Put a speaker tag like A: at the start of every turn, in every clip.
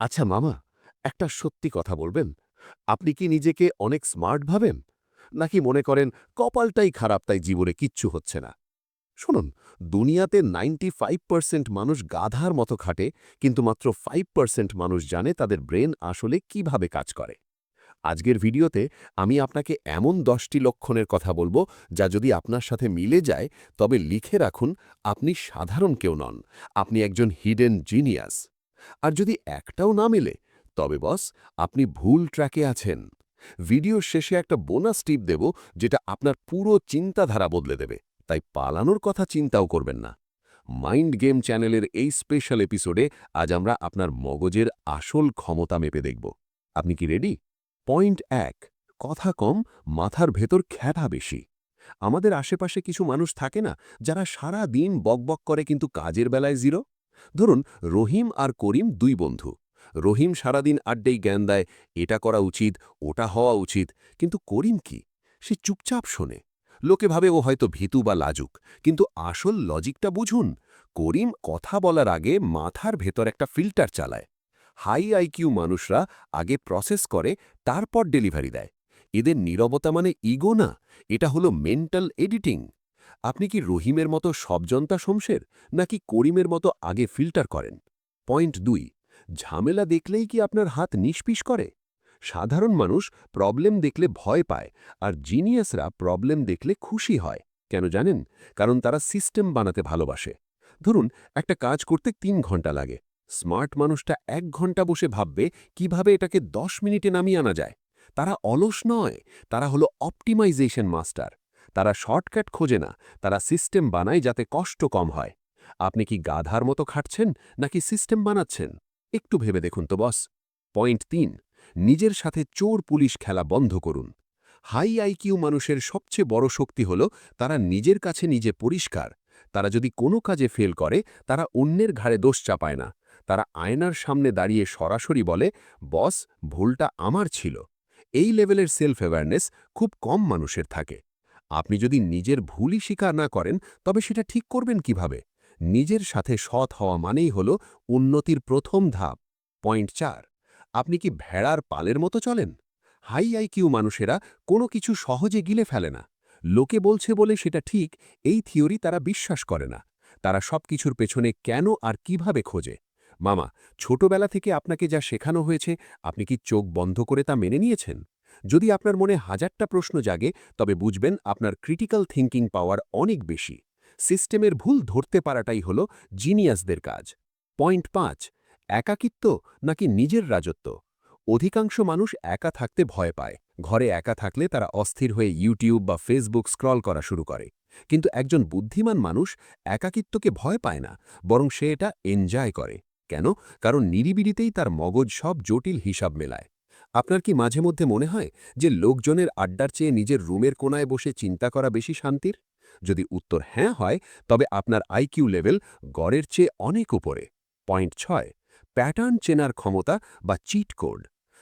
A: আচ্ছা মামা, একটা সত্যি কথা বলবেন। আপনি কি নিজেকে অনেক স্মার্ট ভাবেন? নাকি মনে করেন কপালটাই খারাপ, তাই জীবনে কিচ্ছু হচ্ছে না? শুনুন, দুনিয়াতে নাইনটি ফাইভ পার্সেন্ট মানুষ গাধার মতো খাটে, কিন্তু মাত্র ফাইভ পার্সেন্ট মানুষ জানে তাদের ব্রেন আসলে কীভাবে কাজ করে। আজকের ভিডিওতে আমি আপনাকে এমন দশটি লক্ষণের কথা বলব, যা যদি আপনার সাথে মিলে যায়, তবে লিখে রাখুন, আপনি সাধারণ কেউ নন। আপনি একজন হিডেন জিনিয়াস। আর যদি একটাও না মেলে, তবে বস, আপনি ভুল ট্র্যাকে আছেন। ভিডিওর শেষে একটা বোনাস টিপ দেব, যেটা আপনার পুরো চিন্তাধারা বদলে দেবে। তাই পালানোর কথা চিন্তাও করবেন না। মাইন্ড গেম চ্যানেলের এই স্পেশাল এপিসোডে আজ আমরা আপনার মগজের আসল ক্ষমতা মেপে দেখব। আপনি কি রেডি? পয়েন্ট এক, কথা কম, মাথার ভেতর খ্যাটা বেশি। আমাদের আশেপাশে কিছু মানুষ থাকে না, যারা সারা দিন বকবক করে কিন্তু কাজের বেলায় জিরো? ধরুন, রহিম আর করিম দুই বন্ধু। রহিম সারাদিন আড্ডেই জ্ঞান দেয়, এটা করা উচিত, ওটা হওয়া উচিত, কিন্তু করিম কি? সে চুপচাপ শোনে। লোকে ভাবে ও হয়তো ভীতু বা লাজুক, কিন্তু আসল লজিকটা বুঝুন, করিম কথা বলার আগে মাথার ভেতর একটা ফিল্টার চালায়। হাই আইকিউ মানুষরা আগে প্রসেস করে, তারপর ডেলিভারি দেয়। এদের নীরবতা মানে ইগো না, এটা হলো মেন্টাল এডিটিং। আপনি কি রহিমের মতো সবজনতা শমশের, নাকি করিমের মতো আগে ফিল্টার করেন? পয়েন্ট দুই, ঝামেলা দেখলেই কি আপনার হাত নিষ্পিস করে? সাধারণ মানুষ প্রবলেম দেখলে ভয় পায়, আর জিনিয়াসরা প্রবলেম দেখলে খুশি হয়। কেন জানেন? কারণ তারা সিস্টেম বানাতে ভালোবাসে। ধরুন, একটা কাজ করতে তিন ঘণ্টা লাগে। স্মার্ট মানুষটা এক ঘণ্টা বসে ভাববে কীভাবে এটাকে দশ মিনিটে নামিয়ে আনা যায়। তারা অলস নয়। তারা হলো অপটিমাইজেশন মাস্টার। তারা শর্টকাট খোঁজে না, তারা সিস্টেম বানায় যাতে কষ্ট কম হয়। আপনি কি গাধার মতো খাটছেন, নাকি সিস্টেম বানাচ্ছেন? একটু ভেবে দেখুন তো, বস। পয়েন্ট তিন, নিজের সাথে চোর পুলিশ খেলা বন্ধ করুন। হাই আইকিউ মানুষের সবচেয়ে বড় শক্তি হল, তারা নিজের কাছে নিজে পরিষ্কার। তারা যদি কোনো কাজে ফেল করে, তারা অন্যের ঘাড়ে দোষ চাপায় না। তারা আয়নার সামনে দাঁড়িয়ে সরাসরি বলে, বস, ভুলটা আমার ছিল। এই লেভেলের সেলফ অ্যাওয়ারনেস খুব কম মানুষের থাকে। আপনি যদি নিজের ভুলই স্বীকার না করেন, তবে সেটা ঠিক করবেন কীভাবে? নিজের সাথে সৎ হওয়া মানেই হল উন্নতির প্রথম ধাপ। পয়েন্ট চার, আপনি কি ভেড়ার পালের মতো চলেন? হাই আইকিউ মানুষেরা কোনো কিছু সহজে গিলে ফেলে না। লোকে বলছে বলে সেটা ঠিক, এই থিওরি তারা বিশ্বাস করে না। তারা সব কিছুর পেছনে কেন আর কীভাবে খোঁজে? মামা, ছোটবেলা থেকে আপনাকে যা শেখানো হয়েছে, আপনি কি চোখ বন্ধ করে তা মেনে নিয়েছেন? যদি আপনার মনে হাজারটা প্রশ্ন জাগে, তবে বুঝবেন আপনার ক্রিটিক্যাল থিঙ্কিং পাওয়ার অনেক বেশি। সিস্টেমের ভুল ধরতে পারাটাই হল জিনিয়াসদের কাজ। পয়েন্ট পাঁচ, একাকিত্ব নাকি নিজের রাজত্ব? অধিকাংশ মানুষ একা থাকতে ভয় পায়। ঘরে একা থাকলে তারা অস্থির হয়ে ইউটিউব বা ফেসবুক স্ক্রল করা শুরু করে। কিন্তু একজন বুদ্ধিমান মানুষ একাকিত্বকে ভয় পায় না, বরং সে এটা এনজয় করে। কেন? কারণ নিরিবিলিতেই তার মগজ সব জটিল হিসাব মেলায়। আপনার কি মাঝে মধ্যে মনে হয় যে লোকজনের আড্ডার চেয়ে নিজের রুমের কোনায় বসে চিন্তা করা বেশি শান্তির? যদি উত্তর হ্যাঁ হয়, তবে আপনার আইকিউ লেভেল গড়ের চেয়ে অনেক উপরে। পয়েন্ট ছয়, প্যাটার্ন চেনার ক্ষমতা বা চিট কোড।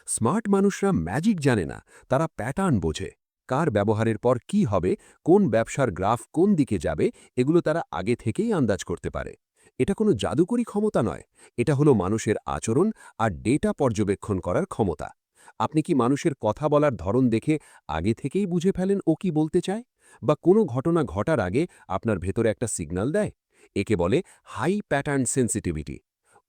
A: স্মার্ট মানুষরা ম্যাজিক জানে না, তারা প্যাটার্ন বোঝে। কার ব্যবহারের পর কি হবে, কোন ব্যবসার গ্রাফ কোন দিকে যাবে, এগুলো তারা আগে থেকেই আন্দাজ করতে পারে। এটা কোনো জাদুকরী ক্ষমতা নয়, এটা হলো মানুষের আচরণ আর ডেটা পর্যবেক্ষণ করার ক্ষমতা। আপনি কি মানুষের কথা বলার ধরন দেখে আগে থেকেই বুঝে ফেলেন ও কি বলতে চায়? বা কোনো ঘটনা ঘটার আগে আপনার ভেতরে একটা সিগন্যাল দেয়? একে বলে হাই প্যাটার্ন সেন্সিটিভিটি।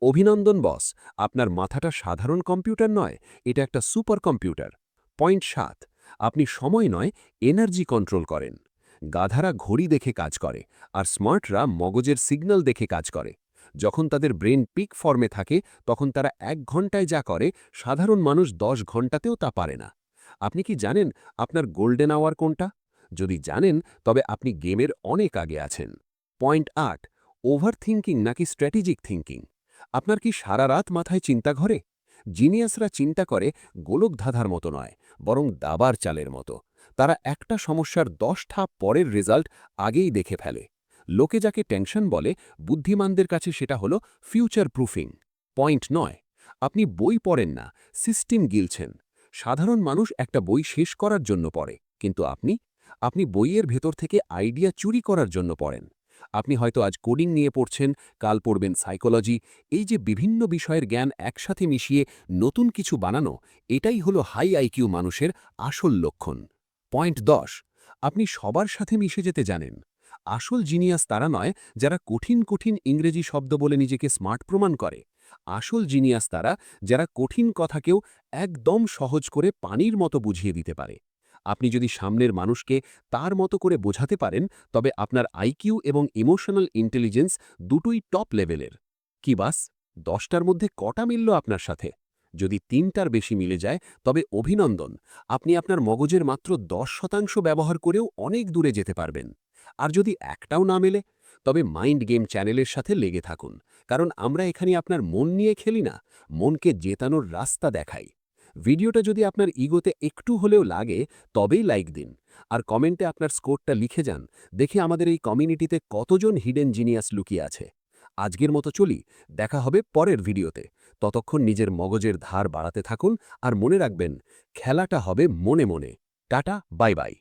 A: অভিনন্দন, বস। আপনার মাথাটা সাধারণ কম্পিউটার নয়, এটা একটা সুপার কম্পিউটার। পয়েন্ট সাত, আপনি সময় নয়, এনার্জি কন্ট্রোল করেন। গাধারা ঘড়ি দেখে কাজ করে, আর স্মার্টরা মগজের সিগন্যাল দেখে কাজ করে। যখন তাদের ব্রেন পিক ফর্মে থাকে, তখন তারা এক ঘন্টায় যা করে, সাধারণ মানুষ দশ ঘন্টাতেও তা পারে না। আপনি কি জানেন আপনার গোল্ডেন আওয়ার কোনটা? যদি জানেন, তবে আপনি গেমের অনেক আগে আছেন। পয়েন্ট আট ওভার থিঙ্কিং নাকি স্ট্র্যাটেজিক থিঙ্কিং আপনার কি সারা রাত মাথায় চিন্তা ঘরে? জিনিয়াসরা চিন্তা করে গোলক ধাঁধার মতো নয়, বরং দাবার চালের মতো। তারা একটা সমস্যার দশ ধাপ পরের রেজাল্ট আগেই দেখে ফেলে। লোকে যাকে টেনশন বলে, বুদ্ধিমানদের কাছে সেটা হলো ফিউচার প্রুফিং পয়েন্ট নয়, আপনি বই পড়েন না সিস্টেম গিলছেন। সাধারণ মানুষ একটা বই শেষ করার জন্য পড়ে, কিন্তু আপনি আপনি বইয়ের ভেতর থেকে আইডিয়া চুরি করার জন্য পড়েন।
B: আপনি হয়তো আজ কোডিং নিয়ে পড়ছেন, কাল পড়বেন সাইকোলজি এই যে বিভিন্ন বিষয়ের জ্ঞান একসাথে মিশিয়ে নতুন কিছু বানানো, এটাই হলো হাই আইকিউ মানুষের আসল লক্ষণ। পয়েন্ট দশ, আপনি সবার সাথে মিশে যেতে জানেন। আসল জিনিয়াস তারা নয় যারা কঠিন কঠিন ইংরেজি শব্দ বলে নিজেকে স্মার্ট প্রমাণ করে। আসল জিনিয়াস তারা যারা কঠিন কথাকেও একদম সহজ করে পানির মতো বুঝিয়ে দিতে পারে। আপনি যদি সামনের মানুষকে তার মতো করে বোঝাতে পারেন, তবে আপনার আইকিউ এবং ইমোশনাল ইন্টেলিজেন্স দুটোই টপ লেভেলের। কি বাস? দশটার মধ্যে কটা মিলল আপনার সাথে? যদি তিনটার বেশি মিলে যায়, তবে অভিনন্দন, আপনি আপনার মগজের মাত্র দশ শতাংশ ব্যবহার করেও অনেক দূরে যেতে পারবেন। আর যদি একটাও না মেলে, তবে মাইন্ড গেম চ্যানেলের সাথে লেগে থাকুন, কারণ আমরা এখানে আপনার মন নিয়ে খেলি না, মনকে জেতানোর রাস্তা দেখাই। ভিডিওটা যদি আপনার ইগোতে একটু হলেও লাগে, তবেই লাইক দিন, আর কমেন্টে আপনার স্কোরটা লিখে যান, দেখে আমাদের এই কমিউনিটিতে কতজন হিডেন জিনিয়াস লুকিয়ে আছে। আজকের মতো চলি, দেখা হবে পরের ভিডিওতে। ততক্ষণ নিজের মগজের ধার বাড়াতে থাকুন, আর মনে রাখবেন, খেলাটা হবে মনে মনে। Tata, bye bye.